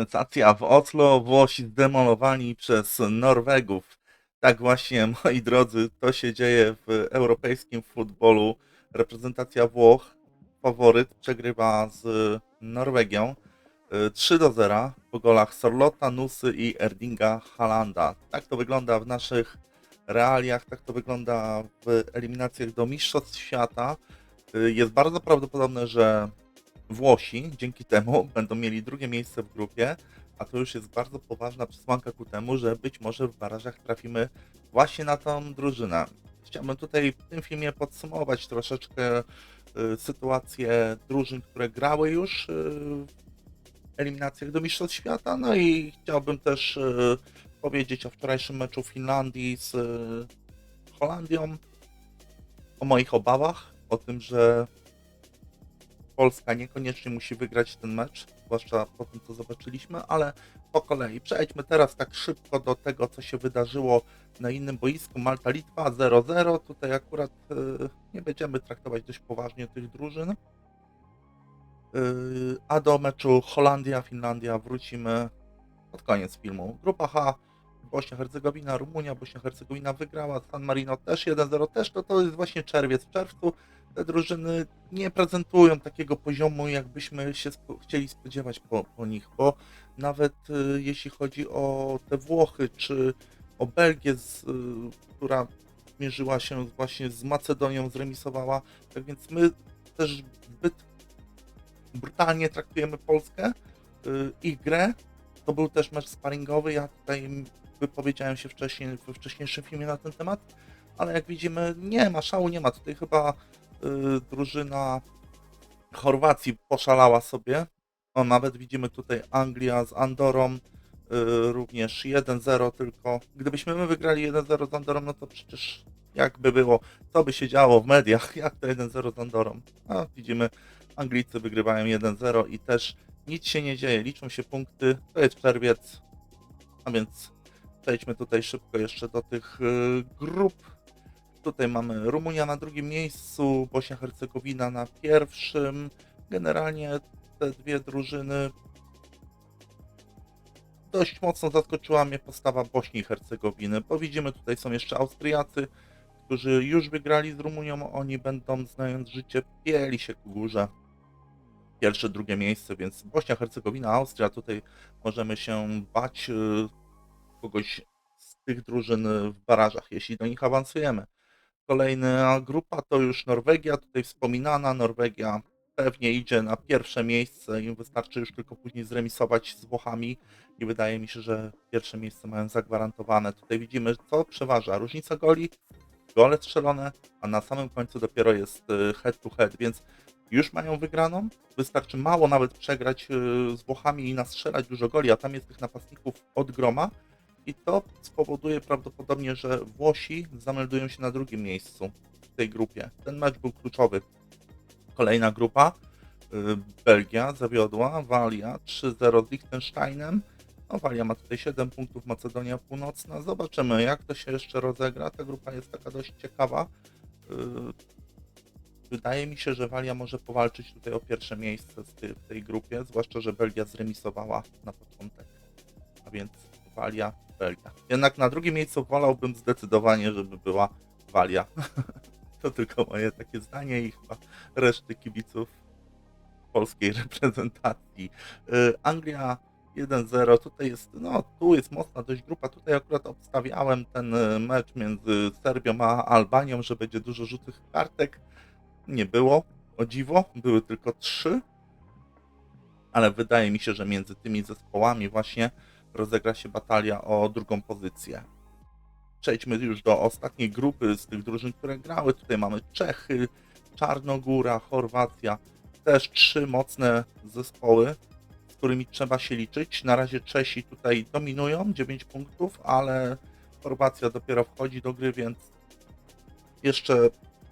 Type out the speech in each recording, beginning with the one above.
Sensacja w Oslo, Włosi zdemolowani przez Norwegów. Tak właśnie, moi drodzy, to się dzieje w europejskim futbolu. Reprezentacja Włoch, faworyt, przegrywa z Norwegią y, 3 do 0 po golach Sorlota, Nusy i Erdinga Halanda. Tak to wygląda w naszych realiach, tak to wygląda w eliminacjach do Mistrzostw Świata. Y, Jest bardzo prawdopodobne, że Włosi dzięki temu będą mieli drugie miejsce w grupie, a to już jest bardzo poważna przesłanka ku temu, że być może w barażach trafimy właśnie na tą drużynę. Chciałbym tutaj w tym filmie podsumować troszeczkę y, sytuację drużyn, które grały już y, w eliminacjach do Mistrzostw Świata, no i chciałbym też y, powiedzieć o wczorajszym meczu Finlandii z y, Holandią, o moich obawach, o tym, że Polska niekoniecznie musi wygrać ten mecz, zwłaszcza po tym, co zobaczyliśmy, ale po kolei. Przejdźmy teraz tak szybko do tego, co się wydarzyło na innym boisku. Malta-Litwa 0-0. Tutaj akurat y, nie będziemy traktować dość poważnie tych drużyn. Y, a do meczu Holandia-Finlandia wrócimy pod koniec filmu. Grupa H Bośnia-Hercegowina, Rumunia, Bośnia-Hercegowina wygrała, San Marino też 1-0 też, to to jest właśnie czerwiec. W czerwcu te drużyny nie prezentują takiego poziomu, jakbyśmy się spo- chcieli spodziewać po, po nich, bo nawet y, jeśli chodzi o te Włochy, czy o Belgię, z, y, która mierzyła się właśnie z Macedonią, zremisowała, tak więc my też zbyt brutalnie traktujemy Polskę, y, ich grę. To był też mecz sparingowy, ja tutaj wypowiedziałem się wcześniej, we wcześniejszym filmie na ten temat, ale jak widzimy, nie ma szału, nie ma. Tutaj chyba drużyna Chorwacji poszalała sobie. O, nawet widzimy tutaj Anglia z Andorą, y, również 1-0 tylko. Gdybyśmy my wygrali 1-0 z Andorą, no to przecież jakby było, co by się działo w mediach, jak to 1-0 z Andorą. A widzimy, Anglicy wygrywają 1-0 i też nic się nie dzieje, liczą się punkty, to jest czerwiec, a więc przejdźmy tutaj szybko jeszcze do tych y, grup. Tutaj mamy Rumunia na drugim miejscu, Bośnia-Hercegowina na pierwszym. Generalnie te dwie drużyny dość mocno zaskoczyła mnie postawa Bośni i Hercegowiny, bo widzimy tutaj są jeszcze Austriacy, którzy już wygrali z Rumunią, oni będą znając życie pieli się ku górze. Pierwsze, drugie miejsce, więc Bośnia, Hercegowina, Austria, tutaj możemy się bać y, kogoś z tych drużyn w barażach, jeśli do nich awansujemy. Kolejna grupa to już Norwegia, tutaj wspominana. Norwegia pewnie idzie na pierwsze miejsce, im wystarczy już tylko później zremisować z Włochami i wydaje mi się, że pierwsze miejsce mają zagwarantowane. Tutaj widzimy, co przeważa. Różnica goli, gole strzelone, a na samym końcu dopiero jest y, head to head, więc już mają wygraną. Wystarczy mało nawet przegrać y, z Włochami i nastrzelać dużo goli, a tam jest tych napastników od groma. I to spowoduje prawdopodobnie, że Włosi zameldują się na drugim miejscu w tej grupie. Ten mecz był kluczowy. Kolejna grupa. y, Belgia zawiodła, Walia 3-0 z Liechtensteinem. No, Walia ma tutaj 7 punktów, Macedonia Północna. Zobaczymy, jak to się jeszcze rozegra. Ta grupa jest taka dość ciekawa. Y, Wydaje mi się, że Walia może powalczyć tutaj o pierwsze miejsce w tej grupie, zwłaszcza, że Belgia zremisowała na początek. A więc Walia, Belgia. Jednak na drugim miejscu wolałbym zdecydowanie, żeby była Walia. to tylko moje takie zdanie i chyba reszty kibiców polskiej reprezentacji. Y, Anglia 1-0, tutaj jest, no tu jest mocna dość grupa, tutaj akurat obstawiałem ten y, mecz między Serbią a Albanią, że będzie dużo rzutych kartek. Nie było, o dziwo, były tylko trzy, ale wydaje mi się, że między tymi zespołami właśnie rozegra się batalia o drugą pozycję. Przejdźmy już do ostatniej grupy z tych drużyn, które grały. Tutaj mamy Czechy, Czarnogóra, Chorwacja. Też trzy mocne zespoły, z którymi trzeba się liczyć. Na razie Czesi tutaj dominują, 9 punktów, ale Chorwacja dopiero wchodzi do gry, więc jeszcze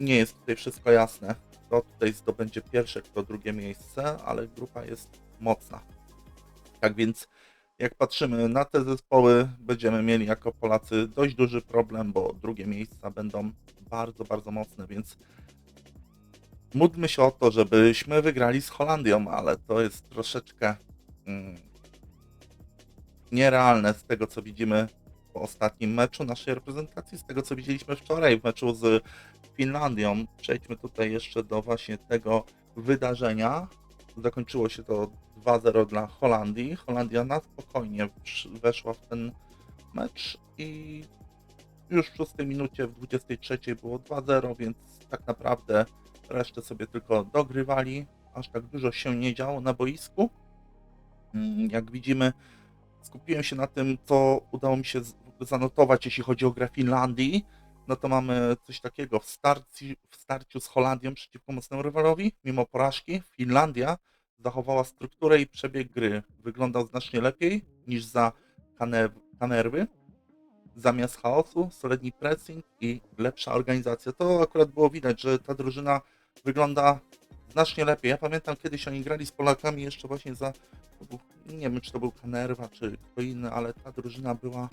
nie jest tutaj wszystko jasne. Kto tutaj zdobędzie pierwsze, kto drugie miejsce, ale grupa jest mocna. Tak więc jak patrzymy na te zespoły, będziemy mieli jako Polacy dość duży problem, bo drugie miejsca będą bardzo, bardzo mocne, więc módlmy się o to, żebyśmy wygrali z Holandią, ale to jest troszeczkę mm, nierealne z tego, co widzimy po ostatnim meczu naszej reprezentacji, z tego, co widzieliśmy wczoraj w meczu z Finlandią. Przejdźmy tutaj jeszcze do właśnie tego wydarzenia. Zakończyło się to 2-0 dla Holandii. Holandia na spokojnie weszła w ten mecz i już w 6 minucie, w 23 było 2-0, więc tak naprawdę resztę sobie tylko dogrywali. Aż tak dużo się nie działo na boisku. Mm, Jak widzimy, skupiłem się na tym, co udało mi się zanotować, jeśli chodzi o grę Finlandii. No to mamy coś takiego w, starci, w starciu z Holandią przeciwko mocnemu rywalowi. Mimo porażki, Finlandia zachowała strukturę i przebieg gry. Wyglądał znacznie lepiej niż za Kane- Kanerwy. Zamiast chaosu, solidny pressing i lepsza organizacja. To akurat było widać, że ta drużyna wygląda znacznie lepiej. Ja pamiętam kiedyś oni grali z Polakami jeszcze właśnie za, nie wiem czy to był Kanerwa czy kto inny, ale ta drużyna była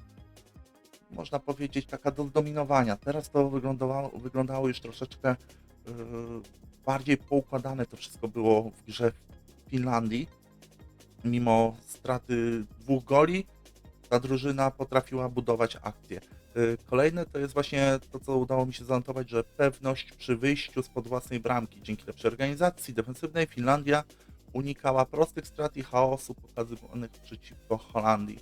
można powiedzieć taka do zdominowania. Teraz to wyglądało, wyglądało już troszeczkę yy, bardziej poukładane to wszystko było w grze w Finlandii. Mimo straty dwóch goli, ta drużyna potrafiła budować akcje. Yy, Kolejne to jest właśnie to, co udało mi się zanotować, że pewność przy wyjściu spod własnej bramki. Dzięki lepszej organizacji defensywnej Finlandia unikała prostych strat i chaosu pokazywanych przeciwko Holandii.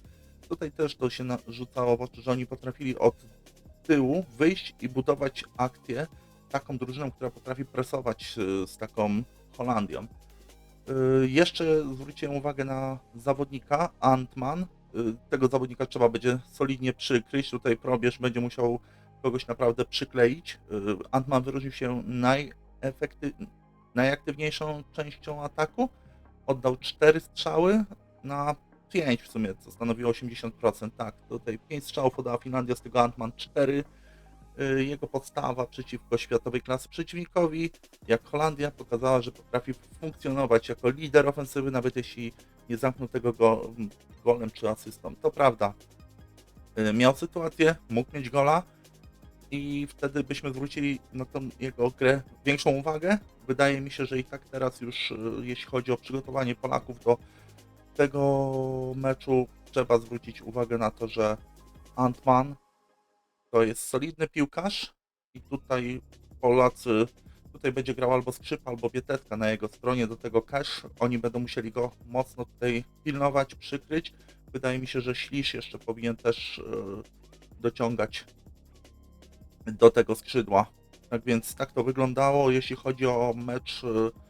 Tutaj też to się narzucało w oczy, że oni potrafili od tyłu wyjść i budować akcję taką drużyną, która potrafi presować y, z taką Holandią. Y, Jeszcze zwróciłem uwagę na zawodnika Antman. Y, Tego zawodnika trzeba będzie solidnie przykryć. Tutaj probierz będzie musiał kogoś naprawdę przykleić. Antman wyróżnił się najefekty- najaktywniejszą częścią ataku. Oddał 4 strzały na 5 w sumie, co stanowiło 80%. Tak, tutaj 5 strzałów oddała Finlandia, z tego Antman 4. Y, Jego podstawa przeciwko światowej klasy przeciwnikowi, jak Holandia, pokazała, że potrafi funkcjonować jako lider ofensywy, nawet jeśli nie zamknął tego go, golem czy asystą. To prawda. Y, Miał sytuację, mógł mieć gola i wtedy byśmy zwrócili na tą jego grę większą uwagę. Wydaje mi się, że i tak teraz już, y, jeśli chodzi o przygotowanie Polaków do tego meczu, trzeba zwrócić uwagę na to, że Antman to jest solidny piłkarz i tutaj Polacy, tutaj będzie grał albo Skrzyp, albo Bietetka na jego stronie, do tego Cash. Oni będą musieli go mocno tutaj pilnować, przykryć. Wydaje mi się, że Ślisz jeszcze powinien też e, dociągać do tego skrzydła. Tak więc tak to wyglądało, jeśli chodzi o mecz e,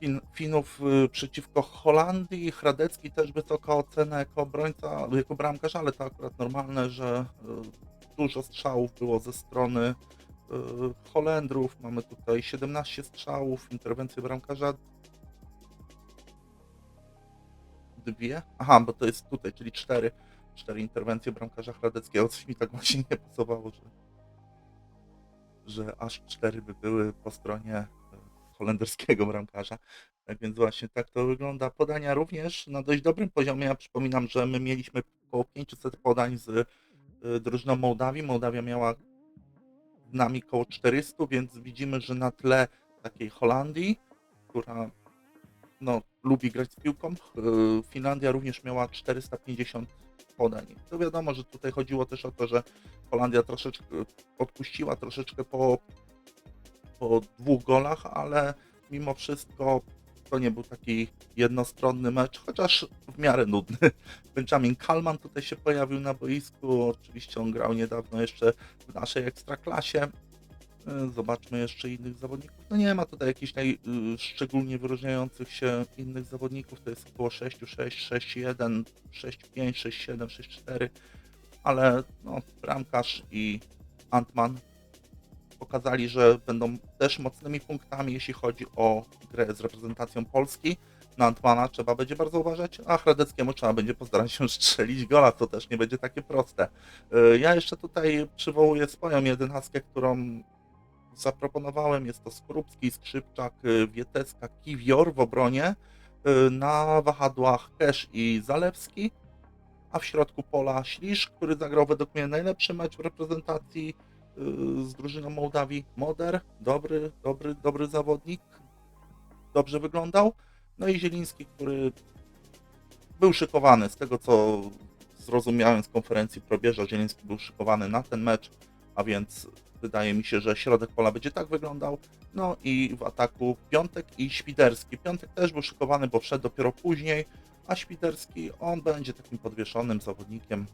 fin, Finów y, przeciwko Holandii. Hradecki też wysoka ocena jako obrońca, jako bramkarz, ale to akurat normalne, że y, dużo strzałów było ze strony y, Holendrów. Mamy tutaj 17 strzałów, interwencje bramkarza dwie. Aha, bo to jest tutaj, czyli cztery. Cztery interwencje bramkarza Hradeckiego. Coś mi tak właśnie nie pasowało, że, że aż cztery by były po stronie holenderskiego bramkarza. Tak więc właśnie tak to wygląda. Podania również na dość dobrym poziomie. Ja przypominam, że my mieliśmy około 500 podań z y, drużyną Mołdawii. Mołdawia miała z nami około 400, więc widzimy, że na tle takiej Holandii, która no, lubi grać z piłką, y, Finlandia również miała 450 podań. To wiadomo, że tutaj chodziło też o to, że Holandia troszeczkę odpuściła troszeczkę po po dwóch golach, ale mimo wszystko to nie był taki jednostronny mecz, chociaż w miarę nudny. Benjamin Kalman tutaj się pojawił na boisku, oczywiście on grał niedawno jeszcze w naszej ekstraklasie. Y, Zobaczmy jeszcze innych zawodników. No nie ma tutaj jakichś naj, y, szczególnie wyróżniających się innych zawodników. To jest około 6-6, 6-1, 6-5, 6-7, 6-4, ale no, bramkarz i Antman pokazali, że będą też mocnymi punktami, jeśli chodzi o grę z reprezentacją Polski. Na Antmana trzeba będzie bardzo uważać, a Hradeckiemu trzeba będzie postarać się strzelić gola, to też nie będzie takie proste. Y, Ja jeszcze tutaj przywołuję swoją jedenastkę, którą zaproponowałem. Jest to Skorupski, Skrzypczak, y, Wieteska, Kiwior w obronie. Y, Na wahadłach Kesz i Zalewski, a w środku pola Ślisz, który zagrał według mnie najlepszy mecz w reprezentacji z drużyną Mołdawii. Moder, dobry, dobry, dobry zawodnik, dobrze wyglądał. No i Zieliński, który był szykowany, z tego co zrozumiałem z konferencji probierza, Zieliński był szykowany na ten mecz, a więc wydaje mi się, że środek pola będzie tak wyglądał. No i w ataku Piątek i Świderski. Piątek też był szykowany, bo wszedł dopiero później, a Świderski, on będzie takim podwieszonym zawodnikiem.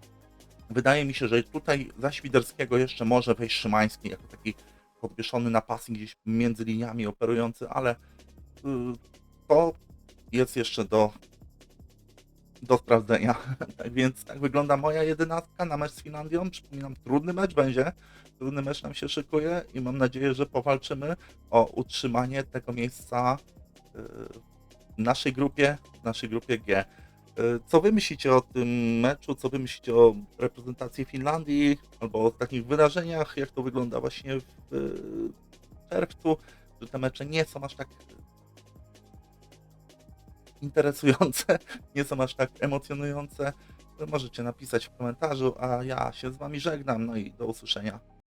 Wydaje mi się, że tutaj za Świderskiego jeszcze może wejść Szymański jako taki podwieszony na passing gdzieś między liniami operujący, ale y, to jest jeszcze do, do sprawdzenia. tak więc tak wygląda moja jedenastka na mecz z Finlandią. Przypominam, trudny mecz będzie. Trudny mecz nam się szykuje i mam nadzieję, że powalczymy o utrzymanie tego miejsca y, w naszej grupie, w naszej grupie G. Y, Co wy myślicie o tym meczu? Co wy myślicie o reprezentacji Finlandii albo o takich wydarzeniach? Jak to wygląda właśnie w y, czerwcu? Że te mecze nie są aż tak interesujące, nie są aż tak emocjonujące. To Możecie napisać w komentarzu, a ja się z wami żegnam. No i do usłyszenia.